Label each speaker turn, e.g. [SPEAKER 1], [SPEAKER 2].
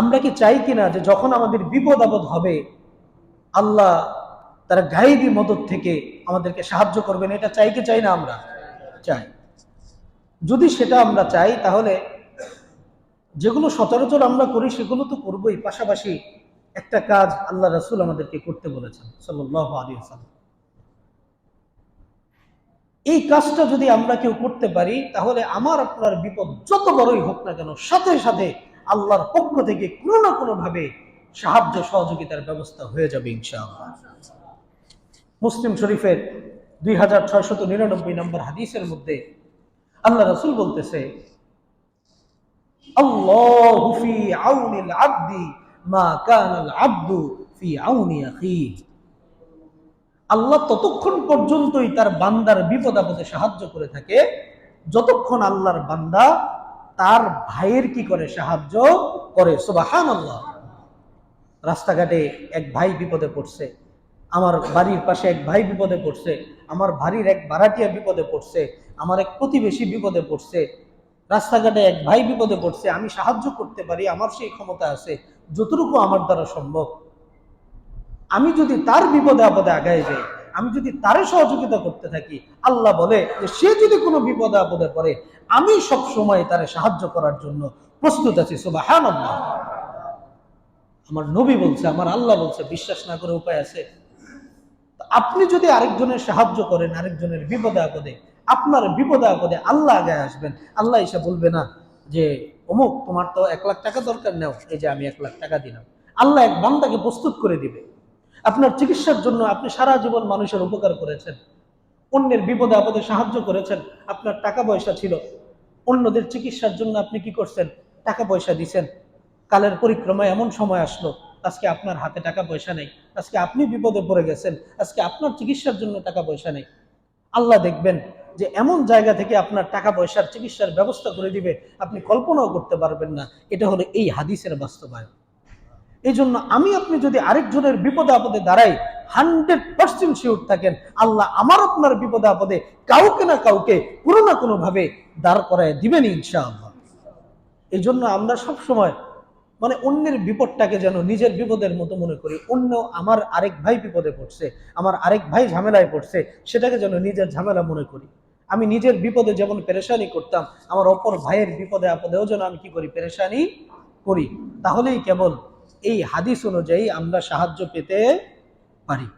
[SPEAKER 1] আমরা কি চাই কিনা যে যখন আমাদের বিপদ আপদ হবে, আল্লাহ তার গাইবী মদত থেকে আমাদেরকে সাহায্য করবেন, এটা চাই কি চাই না আমরা? চাই। যদি সেটা আমরা চাই, তাহলে যেগুলো সচরাচর আমরা করি, সেগুলো তো করবোই। পাশাপাশি একটা কাজ আল্লাহ রসুল আমাদেরকে করতে বলেছেন সাল্লাহ আলী সাল্লাম এই কাজটা যদি আমরা কেউ করতে পারি, তাহলে আমার আপনার বিপদ যত বড়ই হোক না কেন, সাথে সাথে আল্লাহর পক্ষ থেকে কোনো না কোনো ভাবে সাহায্য সহযোগিতার ব্যবস্থা হয়ে যাবে, ইনশাআল্লাহ। মুসলিম শরীফের দুই হাজার ছয়শত নিরানব্বই নম্বর হাদিসের মধ্যে আল্লাহ রসুল বলতেছে আল্লাহু ততক্ষণ পর্যন্তই তার বান্দার বিপদ আপদে সাহায্য করে থাকে, যতক্ষণ আল্লাহর বান্দা তার ভাইয়ের কি করে সাহায্য করে? সুবাহান আল্লাহ রাস্তাঘাটে এক ভাই বিপদে পড়ছে। আমার বাড়ির পাশে এক ভাই বিপদে পড়ছে। আমার বাড়ির এক ভাড়াটিয়া বিপদে পড়ছে। আমার এক প্রতিবেশী বিপদে পড়ছে। রাস্তাঘাটে এক ভাই বিপদে পড়ছে। আমি সাহায্য করতে পারি, আমার সেই ক্ষমতা আছে। যতটুকু আমার দ্বারা সম্ভব। আমি যদি তার বিপদে আপদে আগায় যাই আমি যদি তারে সহযোগিতা করতে থাকি, আল্লাহ বলে যে সে যদি কোনো বিপদে আপদে পড়ে, আমি সব সময় তারে সাহায্য করার জন্য প্রস্তুত আছি আমার নবী বলছে, আমার আল্লাহ বলছে, বিশ্বাস না করে উপায় আছে। আপনি যদি আরেকজনের সাহায্য করেন, আরেকজনের বিপদে আপদে, আপনার বিপদে আপদে আল্লাহ আগে আসবেন। আল্লাহ এসে বলবে না যে, অমুক, তোমার তো এক লাখ টাকা দরকার, নেও, এই যে আমি এক লাখ টাকা দিলাম। আল্লাহ এক বান্দাকে প্রস্তুত করে দিবে। আপনার চিকিৎসার জন্য আপনি সারা জীবন মানুষের উপকার করেছেন। অন্যের বিপদে আপদে সাহায্য করেছেন। আপনার টাকা পয়সা ছিল। অন্যদের চিকিৎসার জন্য আপনি কি করছেন? টাকা পয়সা দিছেন। কালের পরিক্রমায় এমন সময় আসলো। আজকে আপনার হাতে টাকা পয়সা নেই। আজকে আপনি বিপদে পড়ে গেছেন। আজকে আপনার চিকিৎসার জন্য টাকা পয়সা নেই। আল্লাহ দেখবেন যে এমন জায়গা থেকে আপনার টাকা পয়সার চিকিৎসার ব্যবস্থা করে দিবে। আপনি কল্পনাও করতে পারবেন না। এটা হলো এই হাদিসের বাস্তবায়ন। এই জন্য আমি আপনি যদি আরেকজনের বিপদে আপদে দাঁড়াই হান্ড্রেড পার্সেন্ট শিওর থাকেন, আল্লাহ আমার আপনার বিপদে আপদে কাউকে না কাউকে কোনো না কোনো ভাবে দাঁড় করায় দিবেন ইনশাআল্লাহ। এই জন্য আমরা সব সময় মানে অন্যের বিপদটাকে যেন নিজের বিপদের মতো মনে করি। অন্য আমার আরেক ভাই বিপদে পড়ছে, আমার আরেক ভাই ঝামেলায় পড়ছে, সেটাকে যেন নিজের ঝামেলা মনে করি। আমি নিজের বিপদে যেমন পেরেশানি করতাম, আমার অপর ভাইয়ের বিপদে আপদেও যেন আমি কি করি? পেরেশানি করি। তাহলেই কেবল এই হাদিস অনুযায়ী আমরা সাহায্য পেতে পারি।